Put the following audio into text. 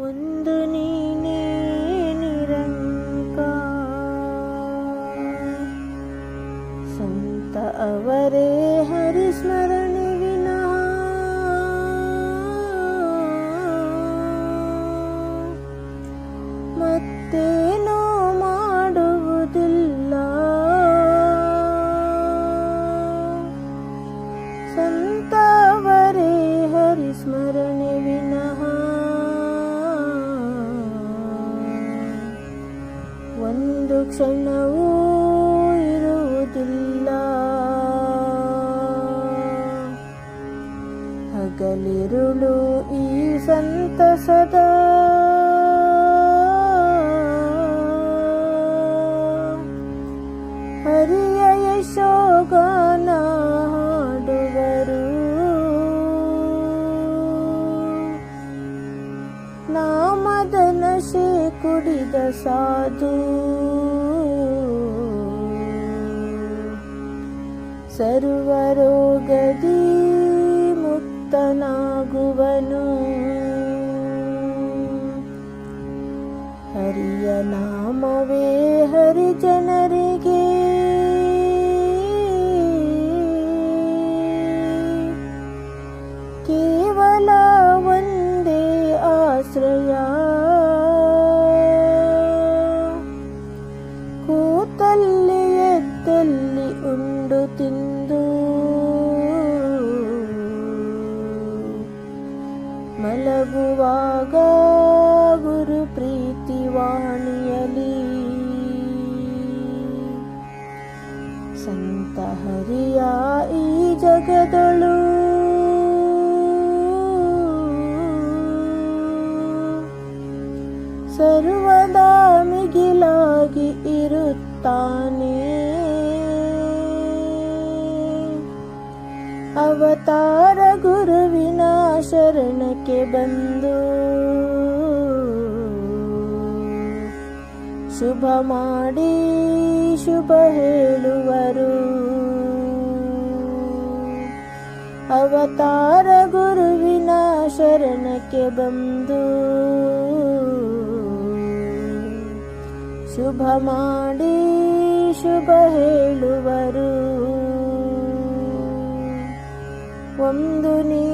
ಒಂದು ನೀನೇ ನಿರಂಕ ಸಂತ ಅವರೇ ಹರಿಸ್ಮರಣೆ ವಿನಃ. ಮತ್ತೇನೋ ಒಂದು ಕ್ಷಣವೂ ಇರುವುದಿಲ್ಲ ಹಗಲಿರುಳು ಈ ಸಂತಸದ ಹರಿಯ ಯಶೋಗಾನ ನಾಮದ ನಶೆ ಕುಡಿದ ಸಾಧು. ಸರ್ವರೋಗದಿ ಮುಕ್ತನಾಗುವನು. ಹರಿಯ ನಾಮವೇ ಹರಿಜನರಿಗೆ. ಕೇವಲ ಒಂದೇ ಆಶ್ರಯ. ಕೂತಲ್ಲಿ ಎದ್ದಲ್ಲಿ ಉಂಡು ತಿಂದು. ಮಲಗುವಾಗ ಗುರು ಪ್ರೀತಿ ವಾಣಿಯಲಿ. ಸಂತ ಹರಿಯ ಈ ಜಗದಳು. ಸರ್ವದಾ ಮಿಗಿಲಾಗಿ ಇರುತ್ತಾನೆ ಅವತಾರ ಗುರುವಿನ ಶರಣಕ್ಕೆ ಬಂದು ಶುಭ ಮಾಡಿ ಶುಭ ಹೇಳುವರು. ಅವತಾರ ಗುರುವಿನ ಶರಣಕ್ಕೆ ಬಂದು ಶುಭ ಮಾಡಿ ಶುಭ ಹೇಳುವರು. ಒಂದು ನೀ